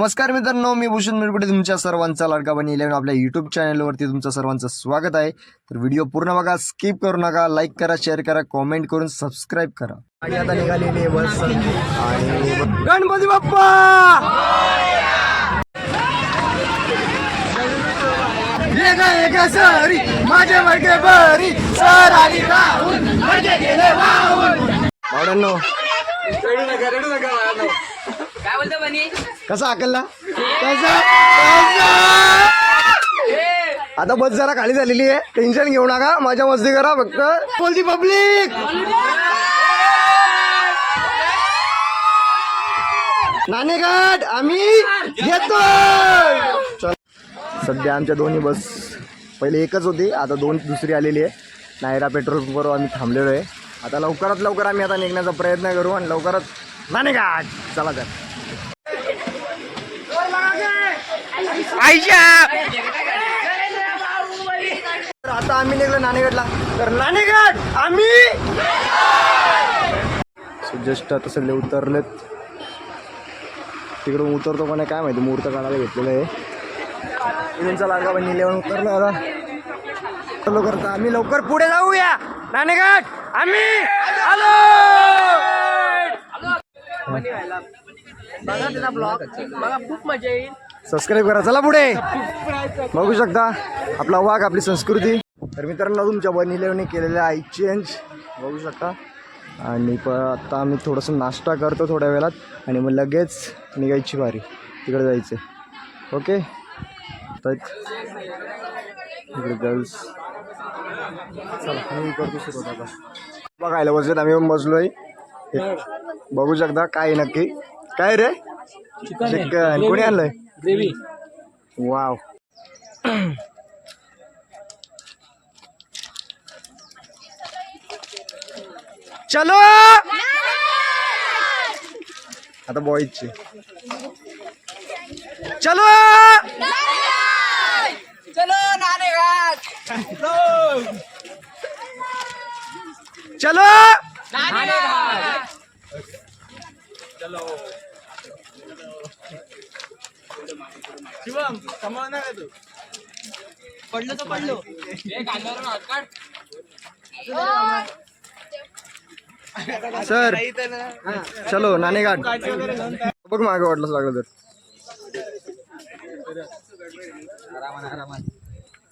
नमस्कार मित्रांनो मी भूषण मिरकुटे तुमच्या सर्वांचा लाडका बनी इलेव्हन. आपल्या युट्यूब चॅनलवरती तुमचं सर्वांचं स्वागत आहे. तर व्हिडिओ पूर्ण बघा स्किप करू नका लाईक करा शेअर करा कॉमेंट करून सबस्क्राईब करा. आणि आता निघालेली बस आणि गणपती बाप्पा! सरी माझे बरी सर आली राहून माझे गेले वाहून. रडू नका रडू नका. कसा हाकलला कसा? आता बस जरा खाली झालेली आहे. टेन्शन घेऊ नका. मजा मस्ती करा फक्त. बोलती पब्लिक नाणेघाट आम्ही घेतो सध्या आमच्या दोन्ही बस पहिले एकच होती. आता दोन दुसरी आलेली आहे. नायरा पेट्रोल पंपवर आम्ही थांबलेलो आहे. आता लवकरात लवकर आम्ही आता निघण्याचा प्रयत्न करू आणि लवकरच नाणेघाट. चला तर. तर आता आम्ही निघलो नाणेगडला. तर नाणेगड आम्ही जस्ट आता सगळे उतरलेत. तिकडून उतरतो पण काय माहिती मुहूर्त काढायला घेतलेलं आहे. तुमचा लागा पण निलेवून उतरलो आता. लवकर आम्ही. लवकर पुढे जाऊया. नाणेगड आम्ही आलो! बघा त्याचा ब्लॉग बघा खूप मजा येईल. सबस्क्राईब करा. चला पुढे. बघू शकता आपला वाघ आपली संस्कृती. तर मित्रांनो तुमच्या इलेवनने केलेल्या आय चेंज बघू शकता. आणि प आता आम्ही थोडंसं नाश्ता करतो थोड्या वेळात. आणि मग लगेच निघायची बारी तिकडे जायचं. ओके? तर इकडे गर्ल्स चला मी करतो सुरुवात आता. बघायला बसलेत आम्ही पण बसलोय. हे बघू शकता काय आहे नक्की. काय रे? चिकन. कोणी आणलंय? Gravy wow. चलो! आता बॉईजची. चलो! चलो नाणेघाट चलो नाणेघाट शिवम कमाव ना तू. पडलो तर पडलो. कांद्यावरून हात काढ. सर चलो नाणेघाट बघ मागे वाटलं लागलं तर.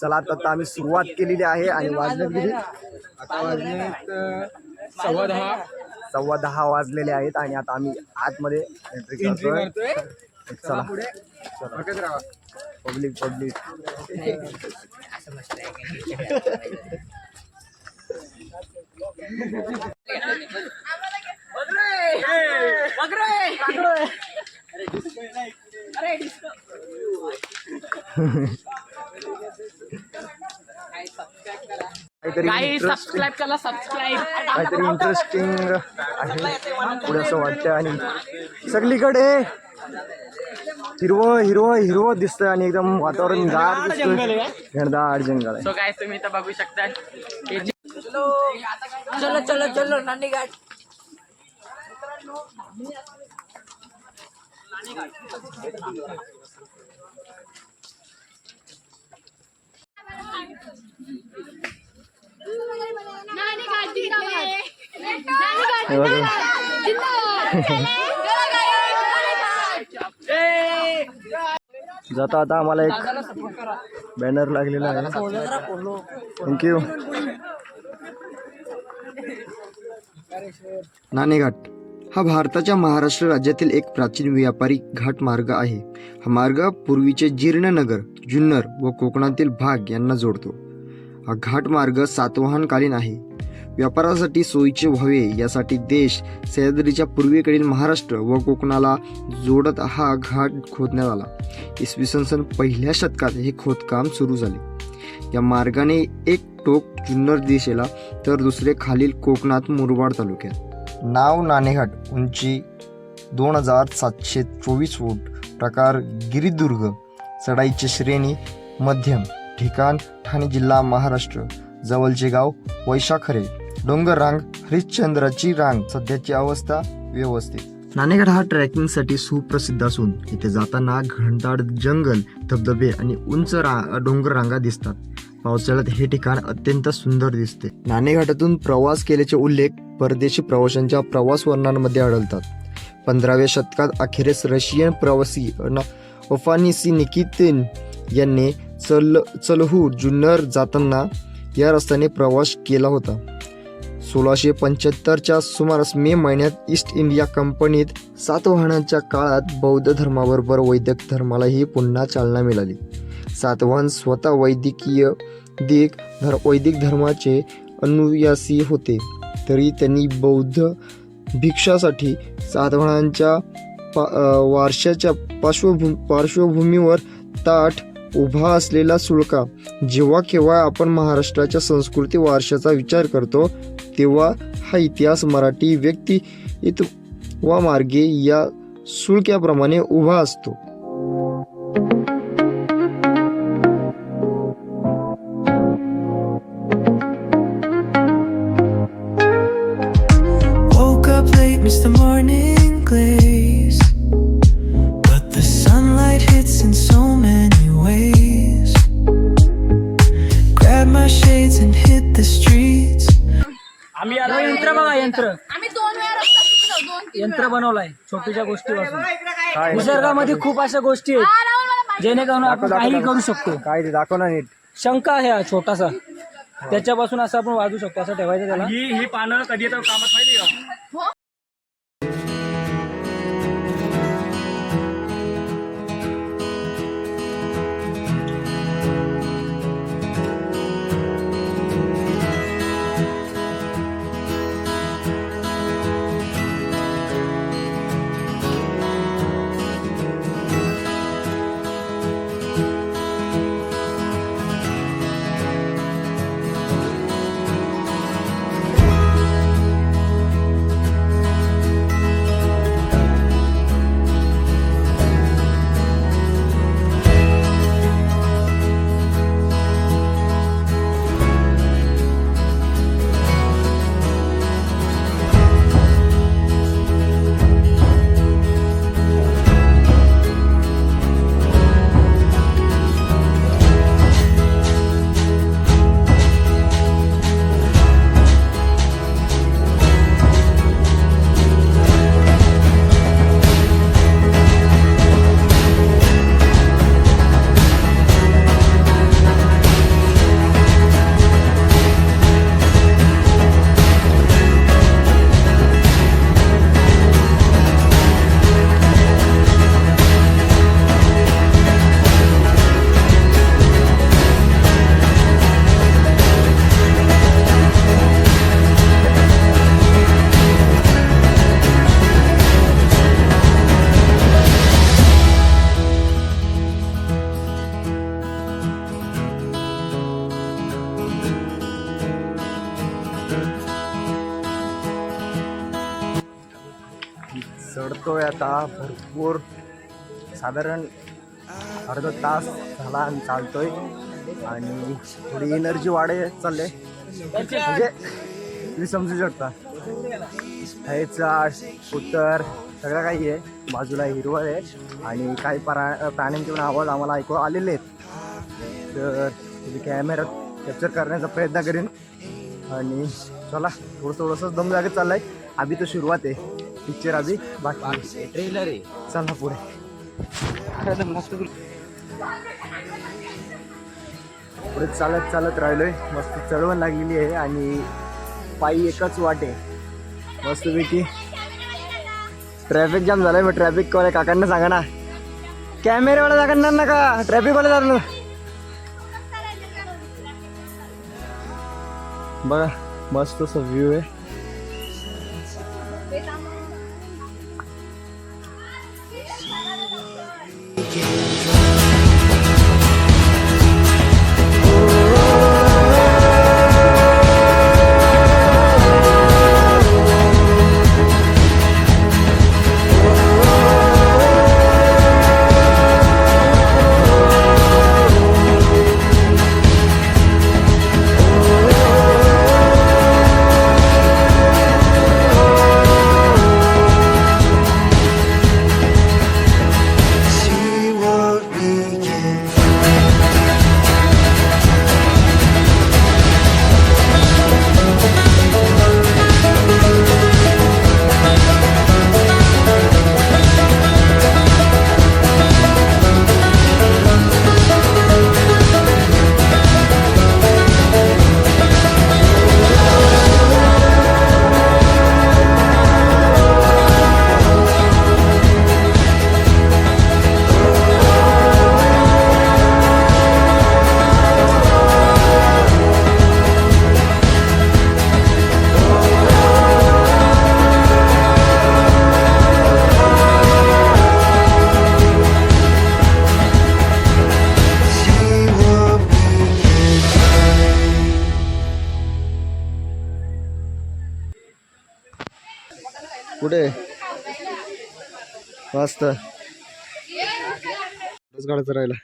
चला आता आता आम्ही सुरुवात केलेली आहे आणि वाजले किती सव्वा दहा. सव्वा दहा वाजलेले आहेत आणि आता आम्ही आतमध्ये एंट्री करतोय. चला. Public public. काहीतरी सबस्क्राईब करा सबस्क्राईब काहीतरी इंटरेस्टिंग आहे. पुढे असं वाटतं आणि सगळीकडे हिरवं हिरवं हिरवं दिसतंय आणि एकदम वातावरण गार दिसतंय. घनदाट जंगल आहे. सो काय तुम्ही इथं बघू शकता हे चलो. चलो चलो नाणेघाट नानी घाट. जिंदाबाद नानी घाट हे बघा. जिंदाबाद. जाता आता आम्हाला एक बॅनर लागलेला आहे. थँक्यू नाणेघाट हा भारताच्या महाराष्ट्र राज्यातील एक प्राचीन व्यापारी घाट मार्ग आहे. हा मार्ग पूर्वीचे जीर्णनगर जुन्नर व कोकणातील भाग यांना जोडतो. हा घाट मार्ग सातवाहनकालीन आहे. व्यापारासाठी सोयीचे व्हावे यासाठी देश सह्याद्रीच्या पूर्वेकडील महाराष्ट्र व कोकणाला जोडत हा घाट खोदण्यात आला. इसवी सन सन पहिल्या शतकात हे खोदकाम सुरू झाले. या मार्गाने एक टोक जुन्नर दिशेला तर दुसरे खालील कोकणात मुरबाड तालुक्यात. नाव नाणेघाट उंची दोन हजार सातशे चोवीस फूट प्रकार गिरिदुर्ग चढाईची श्रेणी मध्यम ठिकाण ठाणे जिल्हा महाराष्ट्र जवळचे गाव वैशाखरे. डोंगर रांग हरिश्चंद्राची रांग सध्याची अवस्था व्यवस्थित. नाणेगड हा ट्रेकिंगसाठी सुप्रसिद्ध असून इथे जाताना घनदाट जंगल धबधबे आणि उंच रा डोंगर रांगा दिसतात. पावसाळ्यात हे ठिकाण अत्यंत सुंदर दिसते. नाणेघाटातून प्रवास केल्याचे उल्लेख परदेशी प्रवाशांच्या प्रवास वर्णांमध्ये आढळतात. पंधराव्या शतकात अखेरीस रशियन प्रवासी ओफानिसी निकितिन यांनी चल चलहू जुन्नर जाताना या रस्त्याने प्रवास केला होता. सोळाशे पंच्याहत्तरच्या सुमारास मे महिन्यात ईस्ट इंडिया कंपनीत सातवाहनांच्या काळात बौद्ध धर्माबरोबर वैदिक धर्मालाही पुन्हा चालना मिळाली. सातवाहन स्वतः वैद्यकीय दिक धर वैदिक धर्माचे अनुयासी होते. तरी त्यांनी बौद्ध भिक्षासाठी सातवाहनांच्या पा वारशाच्या पार्श्वभू पार्श्वभूमीवर ताठ उभा असलेला सुळका जेव्हा केव्हा आपण महाराष्ट्राच्या संस्कृती वारशाचा विचार करतो तेव्हा हा इतिहास मराठी व्यक्ती इत वा मार्गे या सुळक्याप्रमाणे उभा असतो. Woke up late, missed the street. आम्ही आलो यंत्र बघा यंत्र. आम्ही दोन वेळा रस्ता चुकलो दोन तीन यंत्र बनवलंय छोट्याशा गोष्टीपासून. निसर्गामध्ये खूप अशा गोष्टी आहेत हा, राहुल मला माहिती. जेणेकरून आपण काही करू शकतो. काय दाखव ना नीट. शंख आहे हा छोटासा. त्याच्यापासून असं आपण वाजू शकतो असं ठेवायचं त्याला. ही ही पानं कधी येतात कामात माहिती का? चढतोय आता भरपूर. साधारण अर्धा तास झाला आणि चालतोय. आणि थोडी एनर्जी वाढे चालले. म्हणजे तुम्ही समजू शकता. हे चाट उत्तर सगळं काही आहे. बाजूला हिरवळ आहे. आणि काही प्रा प्राण्यांचे पण आवाज आम्हाला ऐकू आलेले आहेत. तर तुम्ही कॅमेऱ्यात कॅप्चर करण्याचा प्रयत्न करेन. आणि चला थोडं थोडंसं दम जागेत आहे आम्ही तर सुरुवात आहे. पिक्चर अभि बाकी ट्रेलर आहे चला पुढे पुढे चालत चालत राहिलोय. मस्त चढवण लागलेली आहे आणि पायी एकच वाट आहे. मस्तपैकी ट्रॅफिक जाम झालाय मग ट्रॅफिक वाल्या काकांना सांगा ना. कॅमेरेवाला काकांना नका ट्रॅफिक वाले जाणार बघा मस्त असं व्ह्यू आहे. मस्त काढायचं राहिला.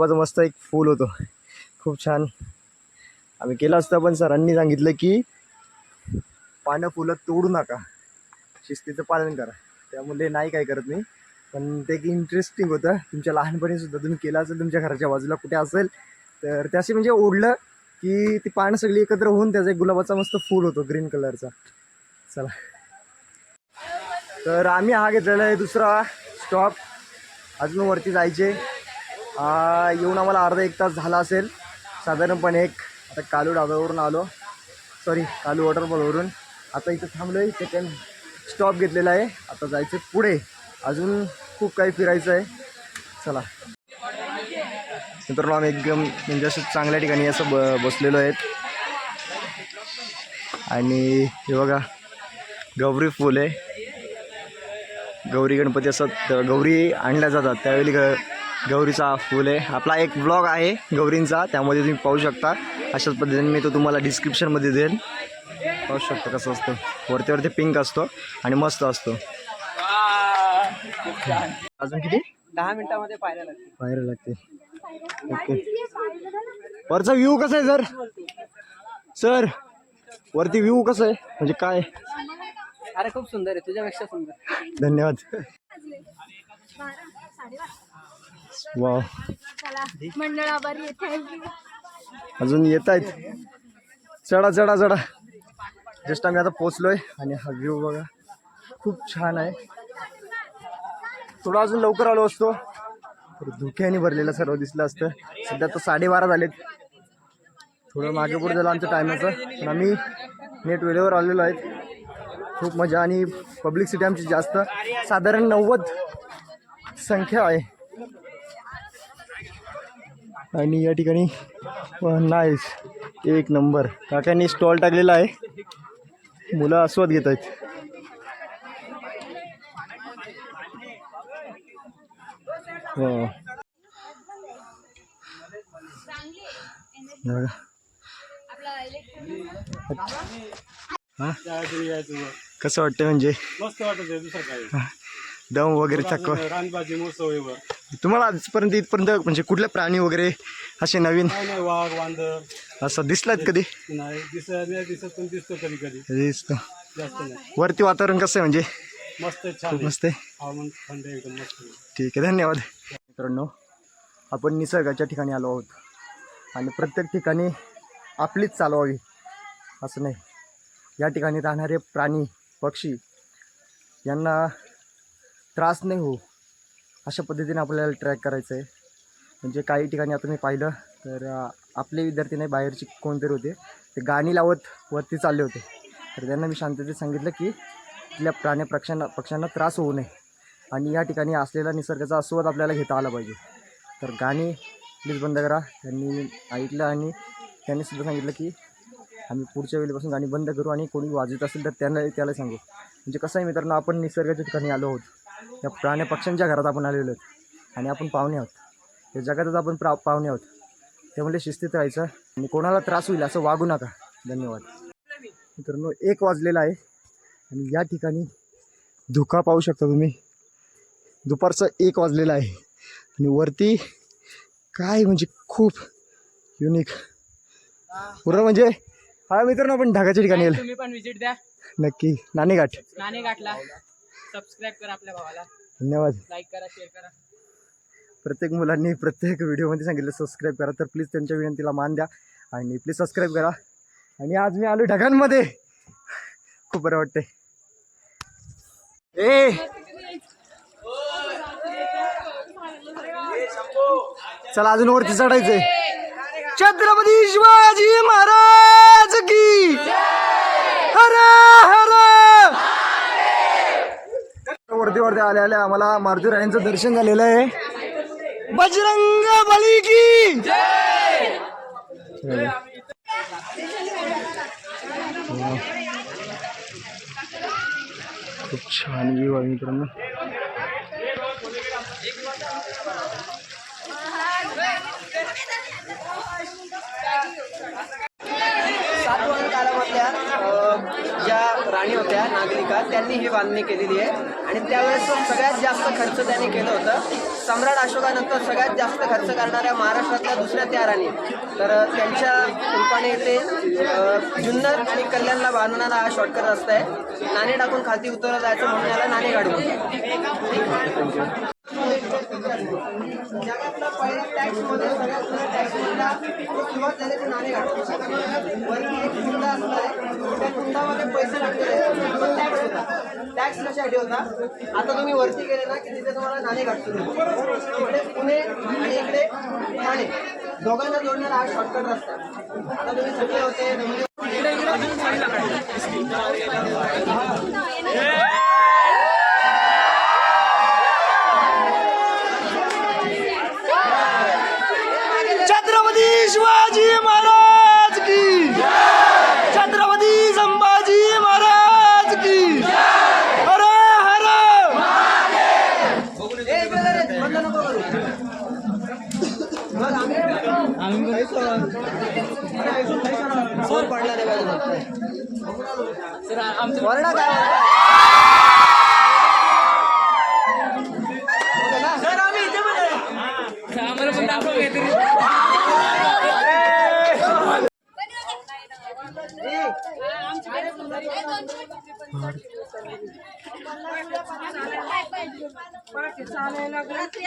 गुलाबाचं मस्त एक फूल होतं. खूप छान. आम्ही केलं असतं पण सरांनी सांगितलं की पानं फुलं तोडू नका. शिस्तीचं पालन करा. त्यामुळे नाही काय करत मी. पण ते एक इंटरेस्टिंग होतं. तुमच्या लहानपणीसुद्धा तुम्ही केलं असेल तुमच्या घराच्या बाजूला कुठे असेल तर त्याशी म्हणजे ओढलं की ती पानं सगळी एकत्र होऊन त्याचा एक गुलाबाचा मस्त फूल होतो ग्रीन कलरचा. चला. तर आम्ही हा घेतलेला आहे दुसरा स्टॉप. अजून वरती जायचे. येऊन आम्हाला अर्धा एक तास झाला असेल. साधारणपणे एक आता कालू डाब्यावरून आलो. सॉरी कालू वॉटरफॉलवरून आता इथं थांबलो आहे सेकंड स्टॉप घेतलेला आहे. आता जायचं पुढे. अजून खूप काही फिरायचं आहे. चला. मित्रांनो आम्ही एकदम म्हणजे असं चांगल्या ठिकाणी असं ब बसलेलो आहेत. आणि हे बघा गौरी फूल आहे. गौरी गणपती असं गौरी आणल्या जातात. त्यावेळी ग गौरीचा फूल आहे. आपला एक ब्लॉग आहे गौरींचा त्यामध्ये तुम्ही पाहू शकता. अशाच पद्धतीने मी तो तुम्हाला डिस्क्रिप्शनमध्ये देईन. पाहू शकता कसं असतं. वरती वरती पिंक असतो आणि मस्त असतो. अजून किती? दहा मिनिटामध्ये पाहायला लागते. पाहायला लागते. ओके. वरचा व्ह्यू कसा आहे सर सर वरती व्ह्यू कसं आहे? म्हणजे काय? अरे खूप सुंदर आहे. तुझ्यापेक्षा सुंदर. धन्यवाद. वा मंडळ आभारी अजून येत आहेत. चढा चढा चढा. जस्ट आम्ही आता पोचलोय आणि हा व्ह्यू बघा. खूप छान आहे. थोडं अजून लवकर आलो असतो. तर धुक्याने भरलेलं सर्व दिसलं असतं. सध्या तर साडेबारा झालेत. थोडं मागे पुढे झालं आमच्या टायमाचं पण आम्ही नेट वेळेवर आलेलो आहेत. खूप मजा आणि पब्लिसिटी आमची जास्त. साधारण नव्वद संख्या आहे. आणि या ठिकाणी नाईस. एक नंबर. काकांनी स्टॉल टाकलेला आहे. मुलं आस्वाद घेत आहेत? कसं वाटतं म्हणजे? दम वगैरे रानबाजी महोत्सवीवर तुम्हाला आजपर्यंत इथपर्यंत म्हणजे कुठले प्राणी वगैरे असे नवीन वाघ वांदर. असं दिसलात कधी? नाही दिसत नाही दिसत पण दिसतो कधी कधी. दिसतं. जास्त नाही. वरती वातावरण कसं आहे म्हणजे? मस्त छान. मस्त आहे. हवामान थंड आहे, एकदम मस्त आहे. ठीक आहे धन्यवाद. मित्रांनो आपण निसर्गाच्या ठिकाणी आलो आहोत. आणि प्रत्येक ठिकाणी आपलीच चालवावी. असं नाही. या ठिकाणी राहणारे प्राणी पक्षी यांना त्रास नाही हो अशा पद्धतीने आपल्याला ट्रॅक करायचं आहे म्हणजे काही ठिकाणी आता मी पाहिलं तर आपले विद्यार्थी नाही बाहेरचे कोणतरी होते. ते गाणी लावत वरती चालले होते. तर त्यांना मी शांततेत सांगितलं की तिथल्या प्राण्या पक्षांना पक्ष्यांना त्रास होऊ नये. आणि या ठिकाणी असलेला निसर्गाचा आस्वाद आपल्याला घेता आला पाहिजे. तर गाणी प्लीज बंद करा. त्यांनी ऐकलं आणि त्यांनी सुद्धा सांगितलं की आम्ही पुढच्या वेळेपासून गाणी बंद करू आणि कोणी वाजवत असेल तर त्यांना त्याला सांगू. म्हणजे कसं आहे मित्रांनो आपण निसर्गाच्या ठिकाणी आलो आहोत. या प्राण्या पक्ष्यांच्या घरात आपण आलेलो आहोत. आणि आपण पाहुणे आहोत. या जगातच आपण प्रा पाहुणे आहोत. ते म्हणले शिस्तीत राहायचं. आणि कोणाला त्रास होईल असं वागू नका. धन्यवाद. मित्रांनो एक वाजलेला आहे. आणि या ठिकाणी धुका पाहू शकता तुम्ही. दुपारचं एक वाजलेलं आहे. आणि वरती काय म्हणजे खूप युनिक पूर्ण म्हणजे हा मित्रांनो आपण ढगाच्या ठिकाणी येईल पण द्या. नक्की. नाणेघाट. नाणे गाठला सबस्क्राईब करा आपल्या भावाला. धन्यवाद. लाईक करा शेअर करा. प्रत्येक मुलांनी प्रत्येक व्हिडिओमध्ये सांगितलं सबस्क्राईब करा. तर प्लीज त्यांच्या विनंतीला मान द्या आणि प्लीज सबस्क्राईब करा. आणि आज मी आलो ढगांमध्ये. खूप बरं वाटतंय. ए! चला अजून वरती चढायचंय. छत्रपती शिवाजी महाराज की हर हर वरती वरती आले आल्या आम्हाला मारुती रायांचं दर्शन झालेलं आहे. बजरंग बली की खूप छान व्ह्यू आहे मित्रांनो. राणी त्यांनी ही बांधणी केलेली आहे. आणि त्यावेळेस सगळ्यात जास्त खर्च त्यांनी केलं होतं. सम्राट अशोकानंतर सगळ्यात जास्त खर्च करणाऱ्या महाराष्ट्रातल्या दुसऱ्या त्या राणी. तर त्यांच्या रूपाने ते जुन्नर आणि कल्याणला बांधणारा हा शॉर्टकट रस्ता आहे. नाणे टाकून खाती उतरलं जायचं म्हणून याला नाणे काढून जगातला पहिला टॅक्समध्ये सगळ्यात जुन्या टॅक्स मधला सुरुवात झाली ते नाणे गाडून वरती एक कुंड असणार त्या कुंडामध्ये पैसे आहेत. तो टॅक्स होता. टॅक्स कशासाठी होता? आता तुम्ही वरती गेले ना की तिथे तुम्हाला नाणे गाठतो इकडे पुणे आणि इकडे ठाणे. दोघांना जोडणारा हा शॉर्टकट रस्ता आता तुम्ही सगळे होते नवरे छत्रपती शिवाजी महाराज की छत्रपती संभाजी महाराज की हर हर ए, इकडे जा रे, बंद नको करू. बघ, आम्ही- फोन पडला ओरडा काय?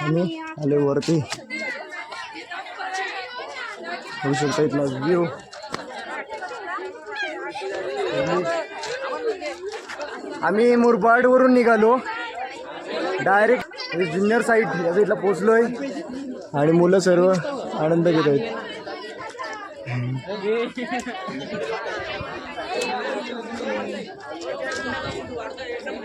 आम्ही आलो वरती. होऊ शकता इथला व्ह्यू आम्ही मुरबाडवरून निघालो. डायरेक्ट जुन्नर साईड या साईडला पोचलोय आणि मुलं सर्व आनंद घेत आहेत.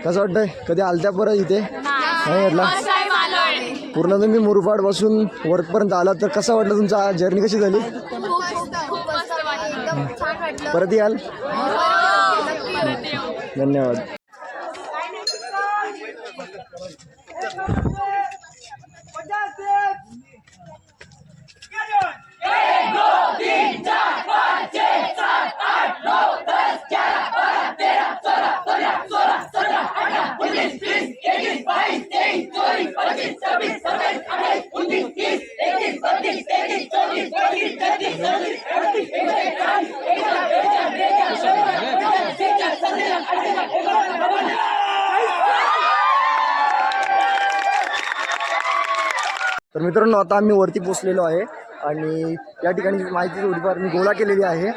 कसं वाटतंय? कधी आलत्या परत इथे? नाही म्हटलं पूर्ण तुम्ही मुरबाडपासून वरपर्यंत आला तर कसं वाटलं तुमचा जर्नी कशी झाली? खूप मस्त वाटलं एकदम छान वाटलं परत याल धन्यवाद तर मित्रांनो आता आम्ही वरती पोचलेलो आहे आणि या ठिकाणी माहिती थोडीफार मी गोळा केलेली आहे.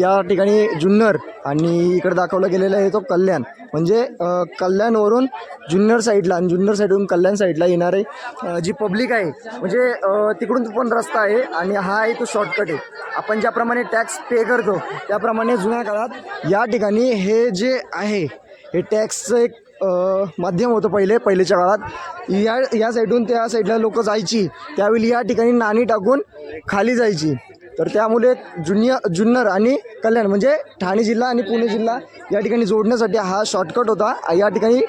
या ठिकाणी जुन्नर आणि इकडे दाखवला गेलेला आहे तो कल्याण. म्हणजे कल्याणवरून जुन्नर साईडला आणि जुन्नर साईडवरून कल्याण साईडला येणारे जी पब्लिक आहे म्हणजे तिकडून पण रस्ता आहे आणि हा आहे तो शॉर्टकट आहे. आपण ज्याप्रमाणे टॅक्स पे करतो त्याप्रमाणे जुन्या काळात या ठिकाणी हे जे आहे हे टॅक्सचं एक माध्यम होतं पहिले पहिलेच्या काळात. या या साईडून त्या साईडला लोक जायची. त्यावेळी या ठिकाणी नाणी टाकून खाली जायची. तर त्यामुळे जुन्य जुन्नर आणि कल्याण म्हणजे ठाणे जिल्हा आणि पुणे जिल्हा या ठिकाणी जोडण्यासाठी हा शॉर्टकट होता. या ठिकाणी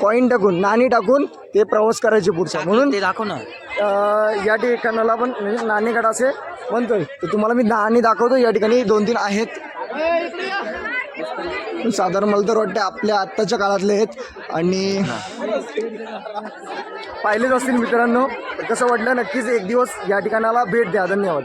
कॉईन टाकून नाणी टाकून ते प्रवास करायचे पुढचा. म्हणून ते दाखव ना. अं, या ठिकाणाला आपण म्हणजे नाणेगड असे म्हणतोय. तर तुम्हाला मी नाणी दाखवतो. या ठिकाणी दोन तीन आहेत. साधारण मला तर वाटते आपल्या आत्ताच्या काळातले आहेत. आणि पाहिलेच असतील मित्रांनो. कसं वाटलं नक्कीच एक दिवस या ठिकाणाला भेट द्या. धन्यवाद.